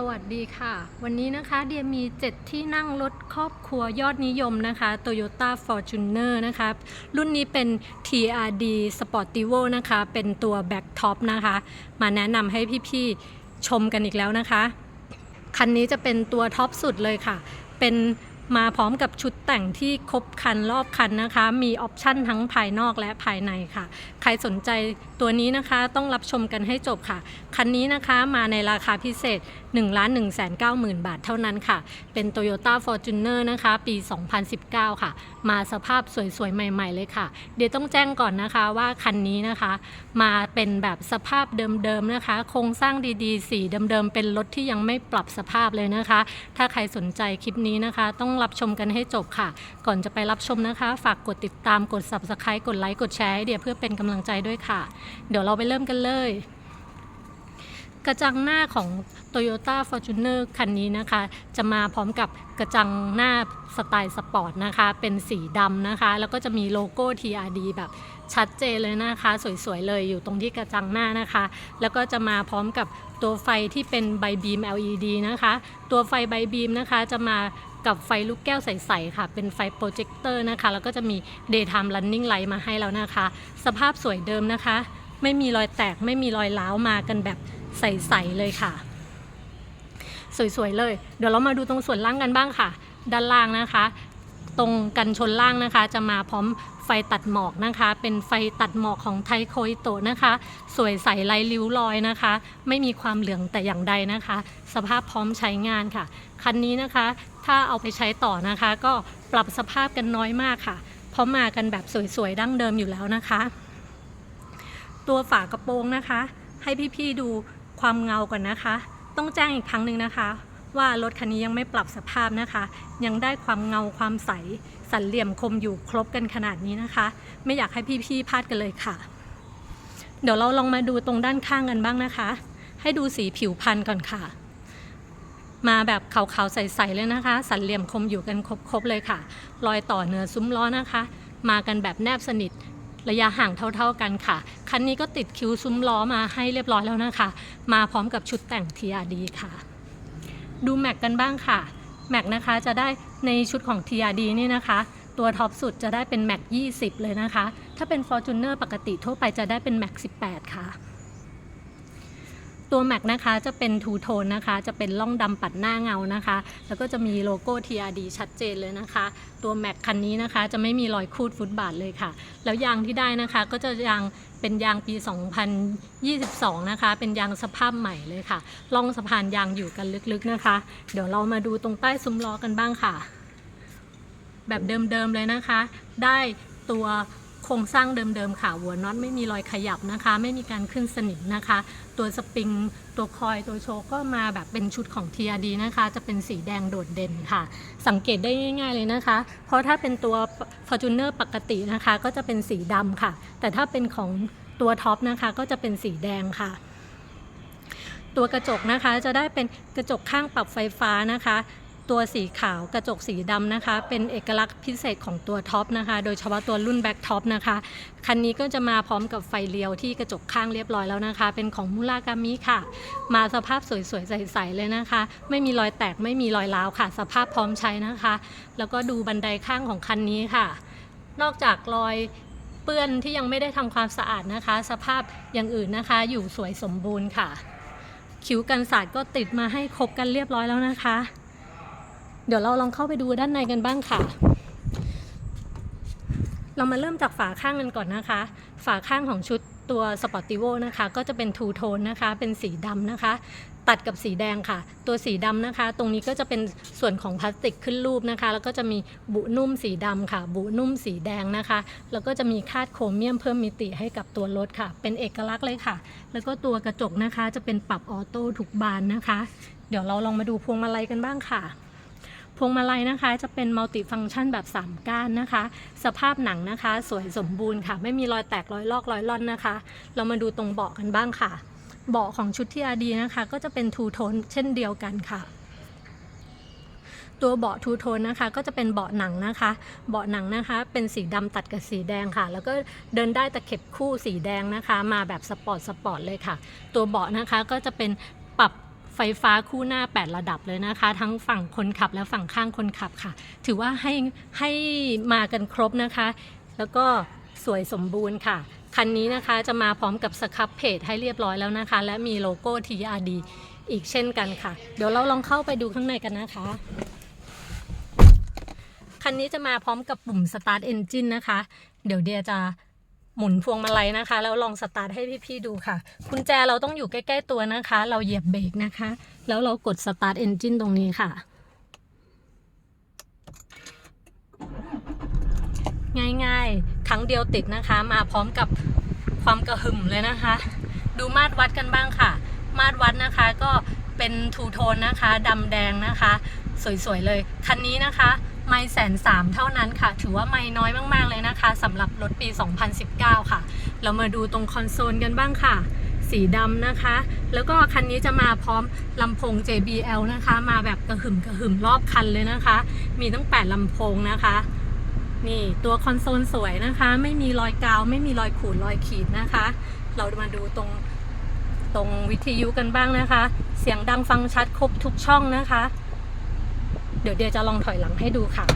สวัสดีค่ะ วันนี้นะคะเดียมี 7 ที่นั่งรถครอบครัวยอดนิยมนะคะ Toyota Fortuner นะคะรุ่นนี้เป็น TRD Sportivo นะคะ เป็นตัว Back Top นะคะ มาแนะนำให้พี่ๆชมกันอีกแล้วนะคะ คันนี้จะเป็นตัวท็อปสุดเลยค่ะ เป็น มาพร้อมกับชุดแต่งที่ครบคันรอบคันนะคะ มีออปชั่นทั้งภายนอกและภายในค่ะ ใครสนใจตัวนี้นะคะต้องรับชมกันให้จบค่ะ คันนี้นะคะมาในราคาพิเศษ 1 1 9 0 0 0 0 บาทเท่านั้นค่ะ เป็น Toyota Fortuner นะคะ ปี 2019 ค่ะ มาสภาพสวยๆ ใหม่ๆ เลยค่ะ เดี๋ยวต้องแจ้งก่อนนะคะว่าคันนี้นะคะ มาเป็นแบบสภาพเดิมๆนะคะ โครงสร้างดีๆ สีเดิมๆ เป็นรถที่ยังไม่ปรับสภาพเลยนะคะ ถ้าใครสนใจคลิปนี้นะคะต้องรับชมกันให้จบค่ะ ก่อนจะไปรับชมนะคะ ฝากกดติดตามกด subscribe กดไลค์กดแชร์ให้เดี๋ยวเพื่อเป็นกำลังใจด้วยค่ะ เดี๋ยวเราไปเริ่มกันเลยกระจังหน้าของ Toyota Fortuner คันนี้นะคะ จะมาพร้อมกับกระจังหน้าสไตล์สปอร์ตนะคะ เป็นสีดำนะคะ แล้วก็จะมีโลโก้ TRD แบบชัดเจนเลยนะคะ สวยๆเลยอยู่ตรงที่กระจังหน้านะคะ แล้วก็จะมาพร้อมกับตัวไฟที่เป็นใบบีม LED นะคะ ตัวไฟใบบีมนะคะจะมา กับไฟลูกแก้วใสๆค่ะ เป็นไฟโปรเจคเตอร์นะคะ แล้วก็จะมี daytime running light มาให้แล้วนะคะ สภาพสวยเดิมนะคะ ไม่มีรอยแตกไม่มีรอยร้าวมากันแบบใสๆเลยค่ะ สวยๆเลย เดี๋ยวเรามาดูตรงส่วนล่างกันบ้างค่ะ ด้านล่างนะคะ ตรงกันชนล่างนะคะ จะมาพร้อมไฟตัดหมอกนะคะ เป็นไฟตัดหมอกของไทโคอิโตะนะคะ สวยใสไร้ริ้วรอยนะคะ ไม่มีความเหลืองแต่อย่างใดนะคะ สภาพพร้อมใช้งานค่ะ คันนี้นะคะ ถ้าเอาไปใช้ต่อนะคะ ก็ปรับสภาพกันน้อยมากค่ะ เพราะมากันแบบสวยๆ ดั้งเดิมอยู่แล้วนะคะ ตัวฝากระโปรงนะคะ ให้พี่ๆดูความเงาก่อนนะคะ ต้องแจ้งอีกครั้งหนึ่งนะคะ ว่ารถคันนี้ยังไม่ปรับสภาพนะคะ ยังได้ความเงาความใส สันเหลี่ยมคมอยู่ครบกันขนาดนี้นะคะ ไม่อยากให้พี่ๆพลาดกันเลยค่ะ เดี๋ยวเราลองมาดูตรงด้านข้างกันบ้างนะคะ ให้ดูสีผิวพันธุ์ก่อนค่ะ มาแบบขาวๆใสๆเลยนะคะ สันเหลี่ยมคมอยู่กันครบๆเลยค่ะรอยต่อเนื้อซุ้มล้อนะคะ มากันแบบแนบสนิทระยะห่างเท่าๆกันค่ะ คันนี้ก็ติดคิ้วซุ้มล้อมาให้เรียบร้อยแล้วนะคะ มาพร้อมกับชุดแต่ง TRD ค่ะ ดูแม็กกันบ้างค่ะแม็กนะคะจะได้ในชุดของ TRD นี่นะคะ ตัวท็อปสุดจะได้เป็นแม็ก20 เลยนะคะ ถ้าเป็น Fortuner ปกติทั่วไปจะได้เป็นแม็ก18 ค่ะ ตัวแม็กนะคะจะเป็นทูโทนนะคะ จะเป็นล่องดำปัดหน้าเงานะคะ แล้วก็จะมีโลโก้ TRD ชัดเจนเลยนะคะ ตัวแม็กคันนี้นะคะจะไม่มีรอยคูดฟุตบาทเลยค่ะ แล้วยางที่ได้นะคะก็จะยางเป็นยางปี 2022 นะคะ เป็นยางสภาพใหม่เลยค่ะล่องสะพานยางอยู่กันลึกๆนะคะ เดี๋ยวเรามาดูตรงใต้ซุ้มล้อกันบ้างค่ะ แบบเดิมๆเลยนะคะ ได้ตัว ครงสร้างเดิมๆค่ะหัวน็อตไม่มีรอยขยับนะคะ ไม่มีการขึ้นสนิมนะคะ ตัวสปริงตัวคอยตัวโชก็มาแบบเป็นชุดของ TRD นะคะ จะเป็นสีแดงโดดเด่นค่ะ สังเกตได้ง่าย ๆเลยนะคะ เพราะถ้าเป็นตัว Fortuner ปกตินะคะ ก็จะเป็นสีดำค่ะ แต่ถ้าเป็นของตัวท็อปนะคะ ก็จะเป็นสีแดงค่ะตัวกระจกนะคะจะได้เป็นกระจกข้างปรับไฟฟ้านะคะ ตัวสีขาวกระจกสีดำนะคะ เป็นเอกลักษณ์พิเศษของตัวท็อปนะคะ โดยเฉพาะตัวรุ่นแบ็คท็อปนะคะ คันนี้ก็จะมาพร้อมกับไฟเลี้ยวที่กระจกข้างเรียบร้อยแล้วนะคะ เป็นของมูลากามิค่ะ มาสภาพสวยๆ ใสๆ เลยนะคะ ไม่มีรอยแตกไม่มีรอยร้าวค่ะ สภาพพร้อมใช้นะคะ แล้วก็ดูบันไดข้างของคันนี้ค่ะ นอกจากรอยเปื้อนที่ยังไม่ได้ทำความสะอาดนะคะ สภาพอย่างอื่นนะคะ อยู่สวยสมบูรณ์ค่ะ คิ้วกันสาดก็ติดมาให้ครบกันเรียบร้อยแล้วนะคะ เดี๋ยวเราลองเข้าไปดูด้านในกันบ้างค่ะ เรามาเริ่มจากฝาข้างกันก่อนนะคะ ฝาข้างของชุดตัว Sportivo นะคะ ก็จะเป็นทูโทนนะคะ เป็นสีดำนะคะ ตัดกับสีแดงค่ะ ตัวสีดำนะคะ ตรงนี้ก็จะเป็นส่วนของพลาสติกขึ้นรูปนะคะ แล้วก็จะมีบุนุ่มสีดำค่ะ บุนุ่มสีแดงนะคะ แล้วก็จะมีคาดโครเมียมเพิ่มมิติให้กับตัวรถค่ะ เป็นเอกลักษณ์เลยค่ะ แล้วก็ตัวกระจกนะคะ จะเป็นปรับออโต้ทุกบานนะคะ เดี๋ยวเราลองมาดูพวงมาลัยกันบ้างค่ะ พวงมาลัยนะคะจะเป็นมัลติฟัง c t ชันแบบ 3 ก้านนะคะ สภาพหนังนะคะ สวยสมบูรณ์ค่ะ ไม่มีรอยแตกรอยลอกรอยล่อนนะคะ เรามาดูตรงเบาะกันบ้างค่ะ เบาะของชุดที่อาดีนะคะ ก็จะเป็นทูโทนเช่นเดียวกันค่ะตัวเบาะทูโทนนะคะก็จะเป็นเบาะหนังนะคะ เบาะหนังนะคะ เป็นสีดำตัดกับสีแดงค่ะ แล้วก็เดินได้ตะเข็บคู่สีแดงนะคะ มาแบบสปอร์ตสปอร์ตเลยค่ะ ตัวเบาะนะคะก็จะเป็นปรับ ไฟฟฟ้าคู่หน้า 8 ระดับเลยนะคะ ทั้งฝั่งคนขับและฝั่งข้างคนขับค่ะ ถือว่าให้ให้มากันครบนะคะ แล้วก็สวยสมบูรณ์ค่ะ คันนี้นะคะจะมาพร้อมกับสครับเพจให้เรียบร้อยแล้วนะคะ และมีโลโก้ TRD อีกเช่นกันค่ะ เดี๋ยวเราลองเข้าไปดูข้างในกันนะคะ คันนี้จะมาพร้อมกับปุ่ม Start Engine นะคะ เดี๋ยวเดียจะ หมุนพวงมาลัยนะคะ แล้วลองสตาร์ทให้พี่ๆดูค่ะกุญแจเราต้องอยู่ใกล้ๆตัวนะคะ เราเหยียบเบรกนะคะ แล้วเรากด Start Engine ตรงนี้ค่ะ ง่ายๆ ครั้งเดียวติดนะคะ มาพร้อมกับความกระหึ่มเลยนะคะ ดูมาตรวัดกันบ้างค่ะ มาตรวัดนะคะก็เป็นทูโทนนะคะดำแดงนะคะ สวยๆเลย คันนี้นะคะ ไม่แสนสามเท่านั้นค่ะ ถือว่าไม่น้อยมาก ๆ เลยนะคะสำหรับรถปี 2019 ค่ะ เรามาดูตรงคอนโซลกันบ้างค่ะ สีดำนะคะ แล้วก็คันนี้จะมาพร้อมลำโพง JBL นะคะ มาแบบกระหึ่มกระหึ่มรอบคันเลยนะคะ มีตั้ง 8ลำโพงนะคะนี่ตัวคอนโซลสวยนะคะ ไม่มีรอยกาว ไม่มีรอยขูดรอยขีดนะคะ เรามาดูตรงตรงวิทยุกันบ้างนะคะ เสียงดังฟังชัดครบทุกช่องนะคะ เดี๋ยวเดียวจะลองถอยหลังให้ดูค่ะ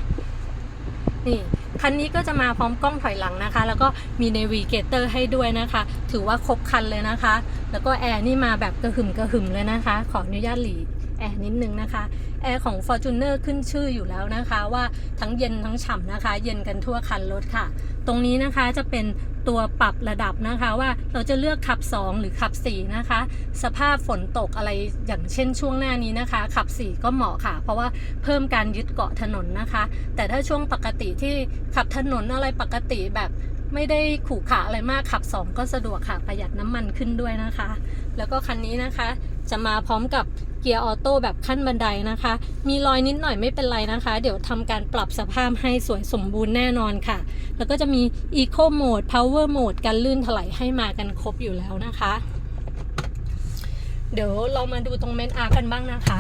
นี่คันนี้ก็จะมาพร้อมกล้องถอยหลังนะคะ แล้วก็มีเนวิเกเตอร์ให้ด้วยนะคะ ถือว่าครบคันเลยนะคะ แล้วก็แอร์นี่มาแบบกระหึ่มกระหึ่มเลยนะคะ ขออนุญาตหลีแอร์นิดนึงนะคะแอร์ของ Fortuner ขึ้นชื่ออยู่แล้วนะคะ ว่าทั้งเย็นทั้งฉ่ำนะคะ เย็นกันทั่วคันรถค่ะ ตรงนี้นะคะจะเป็น ตัวปรับระดับนะคะว่าเราจะเลือกขับ 2 หรือขับ 4 นะคะ สภาพฝนตกอะไรอย่างเช่นช่วงหน้านี้นะคะ ขับ 4 ก็เหมาะค่ะ เพราะว่าเพิ่มการยึดเกาะถนนนะคะ แต่ถ้าช่วงปกติที่ขับถนนอะไรปกติแบบไม่ได้ขู่ขาอะไรมากขับ 2 ก็สะดวกค่ะประหยัดน้ำมันขึ้นด้วยนะคะ แล้วก็คันนี้นะคะ จะมาพร้อมกับเกียร์ออโต้แบบขั้นบันไดนะคะ มีรอยนิดหน่อยไม่เป็นไรนะคะ เดี๋ยวทำการปรับสภาพให้สวยสมบูรณ์แน่นอนค่ะ แล้วก็จะมี Eco Mode Power Mode การลื่นถลายให้มากันครบอยู่แล้วนะคะ เดี๋ยวเรามาดูตรงเมนอาร์กันบ้างนะคะ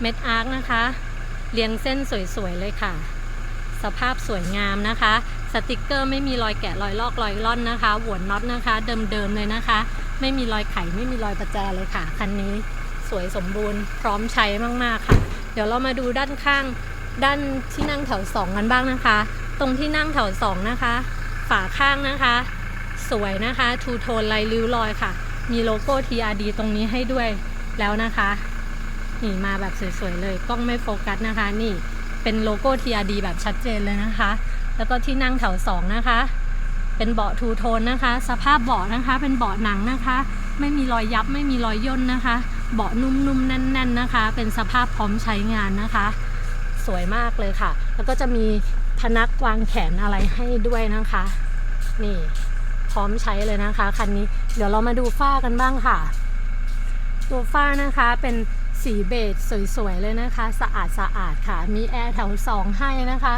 เม็ดอาร์คนะคะ เรียงเส้นสวยๆเลยค่ะ สภาพสวยงามนะคะ สติกเกอร์ไม่มีรอยแกะรอยลอกรอยล่อนนะคะหวนน็อตนะคะ เดิมๆเลยนะคะ ไม่มีรอยไขไม่มีรอยประแจเลยค่ะคันนี้สวยสมบูรณ์พร้อมใช้มากๆค่ะ เดี๋ยวเรามาดูด้านข้างด้านที่นั่งแถวสองกันบ้างนะคะ ตรงที่นั่งแถวสองนะคะ ฝาข้างนะคะ สวยนะคะทูโทนลายริ้วรอยค่ะ มีโลโก้ TRD ตรงนี้ให้ด้วยแล้วนะคะนี่มาแบบสวยๆเลยกล้องไม่โฟกัสนะคะ นี่เป็นโลโก้ TRD แบบชัดเจนเลยนะคะ แล้วก็ที่นั่งแถวสองนะคะ เป็นเบาะทูโทนนะคะ สภาพเบาะนะคะ เป็นเบาะหนังนะคะ ไม่มีรอยยับไม่มีรอยย่นนะคะ เบาะนุ่มๆแน่น ๆนะคะ เป็นสภาพพร้อมใช้งานนะคะ สวยมากเลยค่ะ แล้วก็จะมีพนักวางแขนอะไรให้ด้วยนะคะ นี่พร้อมใช้เลยนะคะคันนี้เดี๋ยวเรามาดูฝ้ากันบ้างค่ะ ตัวฝ้านะคะเป็นสีเบจสวยๆเลยนะคะ สะอาดสะอาดค่ะ มีแอร์แถวสองให้นะคะ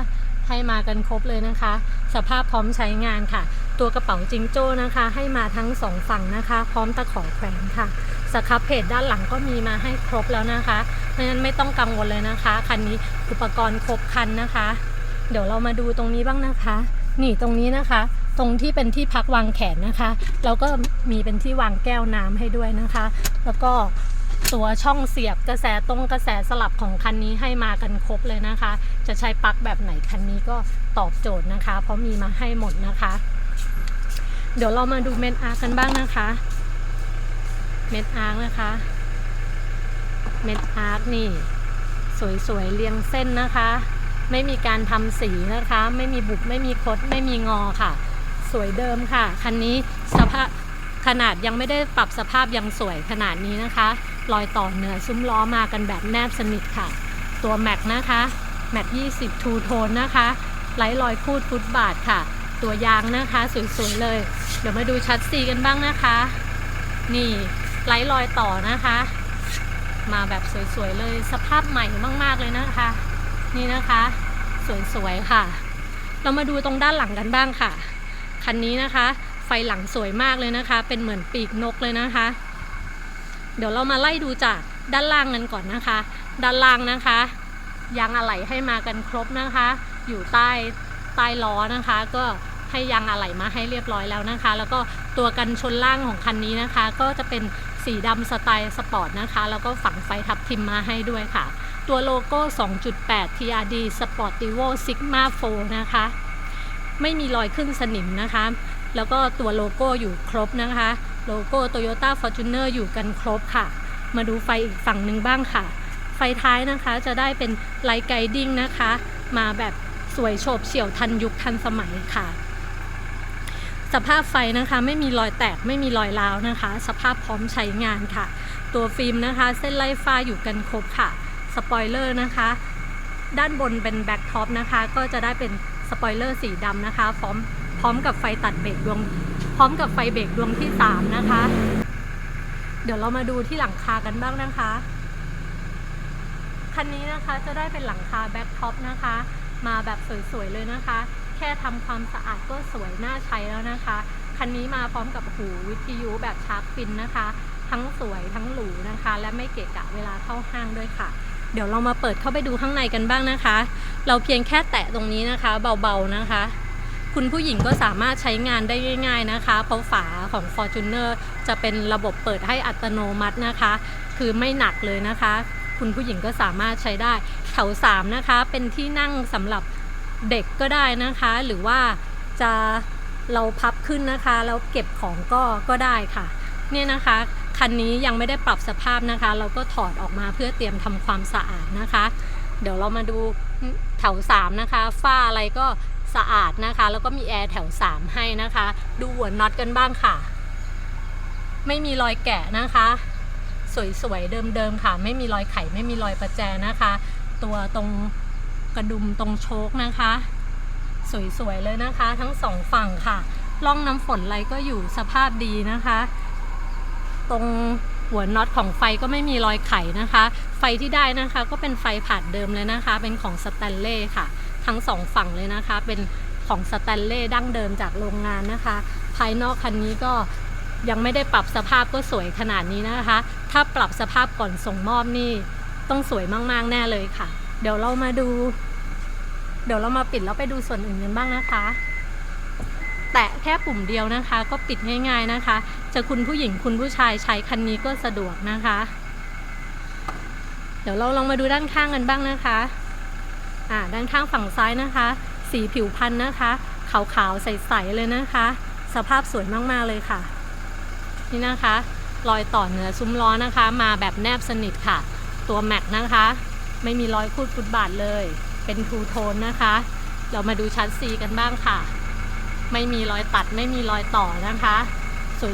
ให้มากันครบเลยนะคะ สภาพพร้อมใช้งานค่ะ ตัวกระเป๋าจิงโจ้นะคะ ให้มาทั้งสองฝั่งนะคะ พร้อมตะขอแขวนค่ะสครับเพจด้านหลังก็มีมาให้ครบแล้วนะคะเพราะฉะนั้นไม่ต้องกังวลเลยนะคะ คันนี้อุปกรณ์ครบคันนะคะ เดี๋ยวเรามาดูตรงนี้บ้างนะคะ นี่ตรงนี้นะคะ ตรงที่เป็นที่พักวางแขนนะคะ แล้วก็มีเป็นที่วางแก้วน้ำให้ด้วยนะคะ แล้วก็ ตัวช่องเสียบกระแสตรงกระแสสลับของคันนี้ให้มากันครบเลยนะคะ จะใช้ปลั๊กแบบไหนคันนี้ก็ตอบโจทย์นะคะ เพราะมีมาให้หมดนะคะ เดี๋ยวเรามาดูเม็ดอาร์กันบ้างนะคะ เม็ดอาร์นะคะ เม็ดอาร์นี่ สวยๆเรียงเส้นนะคะ ไม่มีการทำสีนะคะ ไม่มีบุบไม่มีคดไม่มีงอค่ะ สวยเดิมค่ะ คันนี้สภาพขนาดยังไม่ได้ปรับสภาพยังสวยขนาดนี้นะคะ รอยต่อเหนือซุ้มล้อมากันแบบแนบสนิทค่ะ ตัวแม็กนะคะแม็ก20 ทูโทนนะคะ ไร้รอยคูดฟุตบาทค่ะ ตัวยางนะคะสวยๆเลย เดี๋ยวมาดูชัดซีกันบ้างนะคะ นี่ไร้รอยต่อนะคะ มาแบบสวยๆเลยสภาพใหม่มากๆเลยนะคะ นี่นะคะสวยๆค่ะ เรามาดูตรงด้านหลังกันบ้างค่ะ คันนี้นะคะ ไฟหลังสวยมากเลยนะคะ เป็นเหมือนปีกนกเลยนะคะ เดี๋ยวเรามาไล่ดูจากด้านล่างกันก่อนนะคะ ด้านล่างนะคะยางอะไหล่ให้มากันครบนะคะ อยู่ใต้ใต้ล้อนะคะ ก็ให้ยางอะไหล่มาให้เรียบร้อยแล้วนะคะ แล้วก็ตัวกันชนล่างของคันนี้นะคะ ก็จะเป็นสีดำสไตล์สปอร์ตนะคะ แล้วก็ฝังไฟทับทิมมาให้ด้วยค่ะ ตัวโลโก้ 2.8 TRD Sportivo Sigma 4 นะคะ ไม่มีรอยขึ้นสนิมนะคะ แล้วก็ตัวโลโก้อยู่ครบนะคะ โลโก้ Toyota Fortuner อยู่กันครบค่ะ มาดูไฟอีกฝั่งหนึ่งบ้างค่ะ ไฟท้ายนะคะจะได้เป็นไลท์ไกดิ้งนะคะ มาแบบสวยโฉบเฉี่ยวทันยุคทันสมัยค่ะ สภาพไฟนะคะไม่มีรอยแตกไม่มีรอยร้าวนะคะ สภาพพร้อมใช้งานค่ะ ตัวฟิล์มนะคะ เส้นไล่ฟ้าอยู่กันครบค่ะสปอยเลอร์นะคะ ด้านบนเป็นแบ็คท็อปนะคะ ก็จะได้เป็นสปอยเลอร์สีดำนะคะพร้อมพร้อมกับไฟตัดเบรกดวง พร้อมกับไฟเบรกดวงที่ 3 นะคะ เดี๋ยวเรามาดูที่หลังคากันบ้างนะคะ คันนี้นะคะจะได้เป็นหลังคาแบ็คท็อปนะคะ มาแบบสวยๆเลยนะคะ แค่ทำความสะอาดก็สวยน่าใช้แล้วนะคะ คันนี้มาพร้อมกับหูวิทยุแบบชาร์ปฟินนะคะ ทั้งสวยทั้งหรูนะคะ และไม่เกะกะเวลาเข้าห้างด้วยค่ะเดี๋ยวเรามาเปิดเข้าไปดูข้างในกันบ้างนะคะ เราเพียงแค่แตะตรงนี้นะคะ เบาๆนะคะ คุณผู้หญิงก็สามารถใช้งานได้ง่าย ๆนะคะ เพราะฝาของ Fortuner จะเป็นระบบเปิดให้อัตโนมัตินะคะ คือไม่หนักเลยนะคะ คุณผู้หญิงก็สามารถใช้ได้แถว3นะคะ เป็นที่นั่งสำหรับเด็กก็ได้นะคะ หรือว่าจะเราพับขึ้นนะคะแล้วเก็บของก็ก็ได้ค่ะ เนี่ยนะคะคันนี้ยังไม่ได้ปรับสภาพนะคะ เราก็ถอดออกมาเพื่อเตรียมทำความสะอาดนะคะ เดี๋ยวเรามาดูแถว3นะคะฝ้าอะไรก็ สะอาดนะคะ แล้วก็มีแอร์แถว 3 ให้นะคะ ดูหัวน็อตกันบ้างค่ะ ไม่มีรอยแกะนะคะ สวยๆ เดิมๆค่ะ ไม่มีรอยไขไม่มีรอยประแจนะคะ ตัวตรงกระดุมตรงโชคนะคะ สวยๆ เลยนะคะ ทั้งสองฝั่งค่ะร่องน้ำฝนอะไรก็อยู่สภาพดีนะคะ ตรงหัวน็อตของไฟก็ไม่มีรอยไขนะคะ ไฟที่ได้นะคะก็เป็นไฟผ่านเดิมเลยนะคะ เป็นของสแตนเล่ค่ะ ทั้งสองฝั่งเลยนะคะ เป็นของสแตนเล่ดั้งเดิมจากโรงงานนะคะ ภายนอกคันนี้ก็ยังไม่ได้ปรับสภาพก็สวยขนาดนี้นะคะ ถ้าปรับสภาพก่อนส่งมอบนี่ต้องสวยมากๆแน่เลยค่ะ เดี๋ยวเรามาดู เดี๋ยวเรามาปิดแล้วไปดูส่วนอื่นกันบ้างนะคะ แตะแค่ปุ่มเดียวนะคะ ก็ปิดง่าย ๆนะคะ จะคุณผู้หญิงคุณผู้ชายใช้คันนี้ก็สะดวกนะคะ เดี๋ยวเราลองมาดูด้านข้างกันบ้างนะคะ อ่าด้านข้างฝั่งซ้ายนะคะ สีผิวพันธุ์นะคะ ขาวๆใสๆเลยนะคะ สภาพสวยมากๆเลยค่ะ นี่นะคะรอยต่อเหนือซุ้มล้อนะคะ มาแบบแนบสนิทค่ะ ตัวแม็กนะคะ ไม่มีรอยคูดฟุตบาทเลย เป็นทูโทนนะคะ เรามาดูชั้นซีกันบ้างค่ะ ไม่มีรอยตัดไม่มีรอยต่อนะคะ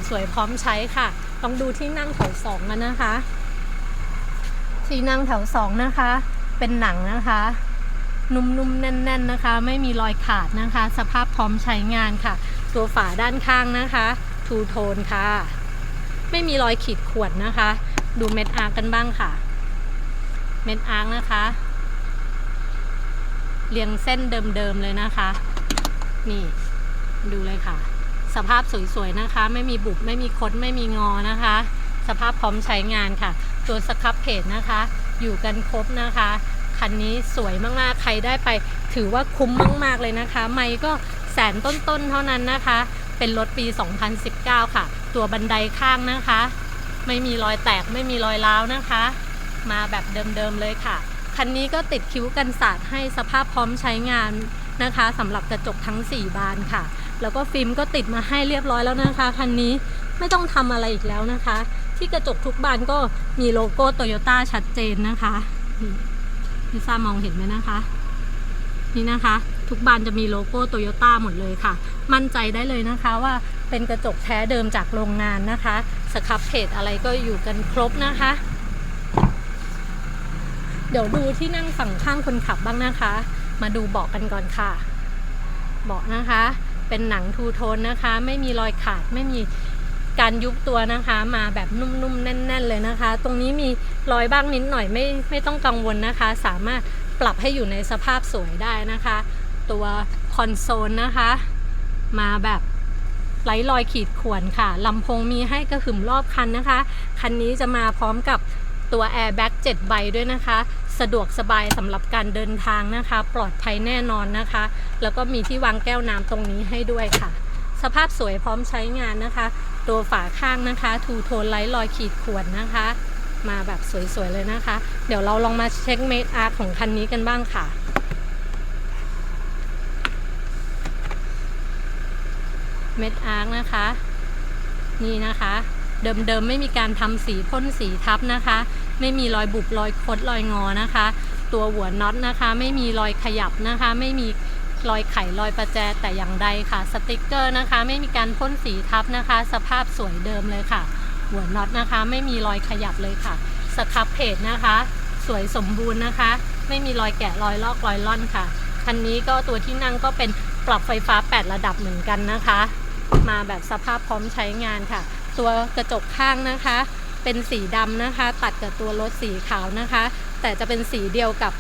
สวยๆพร้อมใช้ค่ะ ต้องดูที่นั่งแถวสองกันนะคะ ที่นั่งแถวสองนะคะ เป็นหนังนะคะ นุ่มๆแน่น ๆนะคะ ไม่มีรอยขาดนะคะ สภาพพร้อมใช้งานค่ะ ตัวฝาด้านข้างนะคะทูโทนค่ะ ไม่มีรอยขีดข่วนนะคะ ดูเม็ดอาร์กกันบ้างค่ะ เม็ดอาร์กนะคะ เรียงเส้นเดิมๆเลยนะคะ นี่ ดูเลยค่ะ สภาพสวยๆนะคะ ไม่มีบุบไม่มีคดไม่มีงอนะคะ สภาพพร้อมใช้งานค่ะ ตัวสครับเพจนะคะ อยู่กันครบนะคะ คันนี้สวยมากๆ ใครได้ไป ถือว่าคุ้มมากๆเลยนะคะ ไม่ก็แสนต้นๆ เท่านั้นนะคะ เป็นรถปี 2019 ค่ะ ตัวบันไดข้างนะคะ ไม่มีรอยแตกไม่มีรอยร้าวนะคะ มาแบบเดิมๆเลยค่ะ คันนี้ก็ติดคิ้วกันสาดให้สภาพพร้อมใช้งานนะคะสำหรับกระจกทั้ง 4 บานค่ะ แล้วก็ฟิล์มก็ติดมาให้เรียบร้อยแล้วนะคะคันนี้ไม่ต้องทำอะไรอีกแล้วนะคะ ที่กระจกทุกบานก็มีโลโก้โตโยต้าชัดเจนนะคะ ไม่ทราบมองเห็นไหมนะคะ นี่นะคะ ทุกบานจะมีโลโก้โตโยต้าหมดเลยค่ะ มั่นใจได้เลยนะคะว่าเป็นกระจกแท้เดิมจากโรงงานนะคะ สครับเพจอะไรก็อยู่กันครบนะคะ เดี๋ยวดูที่นั่งฝั่งข้างคนขับบ้างนะคะ มาดูเบาะกันก่อนค่ะ เบาะนะคะ เป็นหนังทูโทนนะคะ ไม่มีรอยขาดไม่มี การยุบตัวนะคะมาแบบนุ่มๆแน่น ๆ เลยนะคะ ตรงนี้มีรอยบ้างนิดหน่อยไม่ไม่ต้องกังวลนะคะ สามารถปรับให้อยู่ในสภาพสวยได้นะคะ ตัวคอนโซลนะคะ มาแบบไร้รอยขีดข่วนค่ะลำโพงมีให้กระหึ่มรอบคันนะคะ คันนี้จะมาพร้อมกับตัว Airbag 7ใบด้วยนะคะ สะดวกสบายสำหรับการเดินทางนะคะ ปลอดภัยแน่นอนนะคะ แล้วก็มีที่วางแก้วน้ำตรงนี้ให้ด้วยค่ะ สภาพสวยพร้อมใช้งานนะคะ ตัวฝาข้างนะคะทูโทนไลท์รอยขีดข่วนนะคะ มาแบบสวยๆเลยนะคะ เดี๋ยวเราลองมาเช็คเมดอาร์ของคันนี้กันบ้างค่ะเม็ดอาร์คนะคะ นี่นะคะ เดิมๆไม่มีการทำสีพ่นสีทับนะคะ ไม่มีรอยบุบรอยคดรอยงอนะคะ ตัวหัวน็อตนะคะ ไม่มีรอยขยับนะคะ ไม่มี รอยไขรอยประแจแต่อย่างใดค่ะ สติกเกอร์นะคะ ไม่มีการพ่นสีทับนะคะ สภาพสวยเดิมเลยค่ะ หัวน็อตนะคะ ไม่มีรอยขยับเลยค่ะ สครับเพจนะคะ สวยสมบูรณ์นะคะ ไม่มีรอยแกะรอยลอกรอยล่อนค่ะคันนี้ก็ตัวที่นั่งก็เป็นปรับไฟฟ้า 8 ระดับเหมือนกันนะคะ มาแบบสภาพพร้อมใช้งานค่ะ ตัวกระจกข้างนะคะ เป็นสีดำนะคะ ตัดกับตัวรถสีขาวนะคะ แต่จะเป็นสีเดียวกับ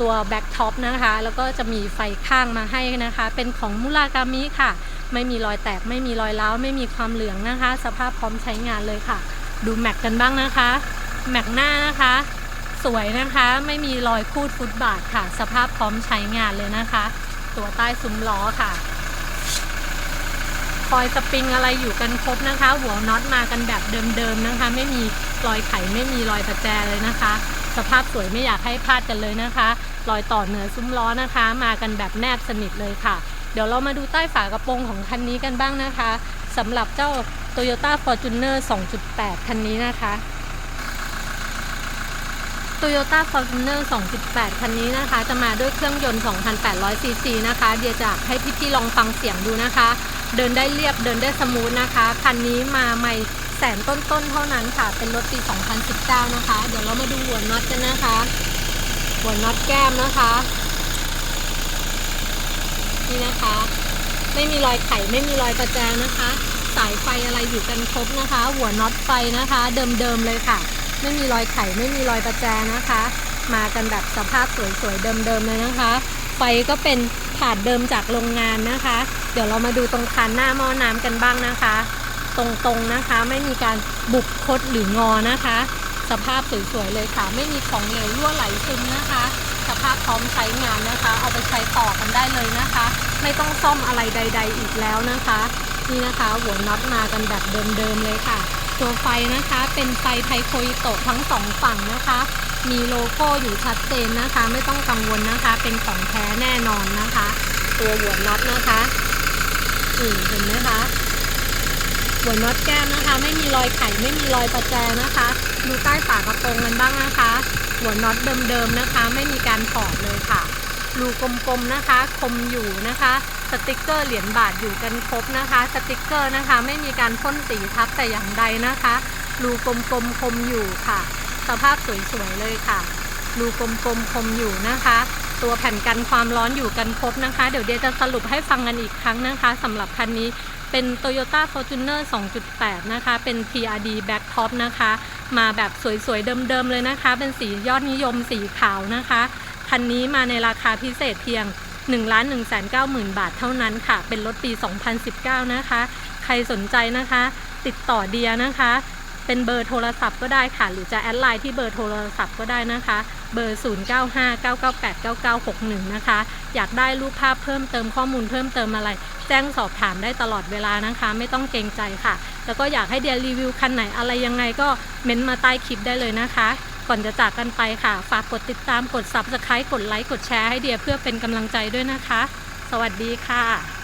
ตัวแบ็คท็อปนะคะ แล้วก็จะมีไฟข้างมาให้นะคะ เป็นของมุรากามิค่ะ ไม่มีรอยแตก ไม่มีรอยร้าว ไม่มีความเหลืองนะคะ สภาพพร้อมใช้งานเลยค่ะ ดูแม็กกันบ้างนะคะ แม็กหน้านะคะ สวยนะคะ ไม่มีรอยคูดฟุตบาทค่ะ สภาพพร้อมใช้งานเลยนะคะ ตัวใต้ซุ้มล้อค่ะคอยสปริงอะไรอยู่กันครบนะคะ หัวน็อตมากันแบบเดิมๆนะคะ ไม่มีรอยไขไม่มีรอยประแจเลยนะคะ สภาพสวยไม่อยากให้พลาดกันเลยนะคะรอยต่อเหนือซุ้มล้อนะคะ มากันแบบแนบสนิทเลยค่ะ เดี๋ยวเรามาดูใต้ฝากระโปรงของคันนี้กันบ้างนะคะสำหรับเจ้า Toyota Fortuner 2.8 คันนี้นะคะ Toyota Fortuner 2.8 คันนี้นะคะ จะมาด้วยเครื่องยนต์ 2,800 ซีซีนะคะ เดี๋ยวจะให้พี่ๆลองฟังเสียงดูนะคะ เดินได้เรียบเดินได้สมูทนะคะ คันนี้มาใหม่ แสนต้นๆเท่านั้นค่ะ เป็นรถปี 2019 นะคะ เดี๋ยวเรามาดูหัวน็อตกันนะคะ หัวน็อตแก้มนะคะ นี่นะคะ ไม่มีรอยไขไม่มีรอยประแจนะคะ สายไฟอะไรอยู่กันครบนะคะ หัวน็อตไฟนะคะ เดิมๆเลยค่ะ ไม่มีรอยไขไม่มีรอยประแจนะคะ มากันแบบสภาพสวยๆเดิมๆเลยนะคะ ไฟก็เป็นถาดเดิมจากโรงงานนะคะ เดี๋ยวเรามาดูตรงคานหน้าหม้อน้ำกันบ้างนะคะ ตรงๆนะคะ ไม่มีการบุบคดหรืองอนะคะ สภาพสวยๆเลยค่ะ ไม่มีของเหลวรั่วไหลซึมนะคะ สภาพพร้อมใช้งานนะคะ เอาไปใช้ต่อกันได้เลยนะคะ ไม่ต้องซ่อมอะไรใด ๆ อีกแล้วนะคะ นี่นะคะหัวน็อตมากันแบบเดิมๆเลยค่ะ ตัวไฟนะคะเป็นไฟไทโคอิโตะทั้งสองฝั่งนะคะ มีโลโก้อยู่ชัดเจนนะคะ ไม่ต้องกังวลนะคะ เป็นของแท้แน่นอนนะคะ ตัวหัวน็อตนะคะนี่เห็นไหมคะ หัวน็อตแก้มนะคะ ไม่มีรอยไขไม่มีรอยประแจนะคะ ดูใต้ฝากระโปรงกันบ้างนะคะ หัวน็อตเดิมๆนะคะ ไม่มีการถอดเลยค่ะรูกลมๆนะคะ คมอยู่นะคะ สติกเกอร์เหรียญบาทอยู่กันครบนะคะ สติกเกอร์นะคะ ไม่มีการพ่นสีทับแต่อย่างใดนะคะรูกลมๆคมอยู่ค่ะ สภาพสวยๆเลยค่ะรูกลมๆคมอยู่นะคะ ตัวแผ่นกันความร้อนอยู่กันครบนะคะ เดี๋ยวเดียจะสรุปให้ฟังกันอีกครั้งนะคะสำหรับคันนี้ เป็น Toyota Fortuner 2.8 นะคะ เป็น TRD Back Top นะคะ มาแบบสวยๆ เดิมๆ เลยนะคะ เป็นสียอดนิยมสีขาวนะคะ คันนี้มาในราคาพิเศษเพียง 1 1 9 0 0 0 0บาทเท่านั้นค่ะ เป็นรถปี 2019 นะคะ ใครสนใจนะคะ ติดต่อเดียนะคะ เป็นเบอร์โทรศัพท์ก็ได้ค่ะ หรือจะแอดไลน์ที่เบอร์โทรศัพท์ก็ได้นะคะ เบอร์ 0959989961 นะคะ อยากได้รูปภาพเพิ่มเติมข้อมูลเพิ่มเติมอะไร แจ้งสอบถามได้ตลอดเวลานะคะ ไม่ต้องเกรงใจค่ะ แล้วก็อยากให้เดียรีวิวคันไหนอะไรยังไงก็เม้นต์มาใต้คลิปได้เลยนะคะก่อนจะจากกันไปค่ะ ฝากกดติดตามกด subscribe กดไลค์กดแชร์ให้เดียเพื่อเป็นกำลังใจด้วยนะคะ สวัสดีค่ะ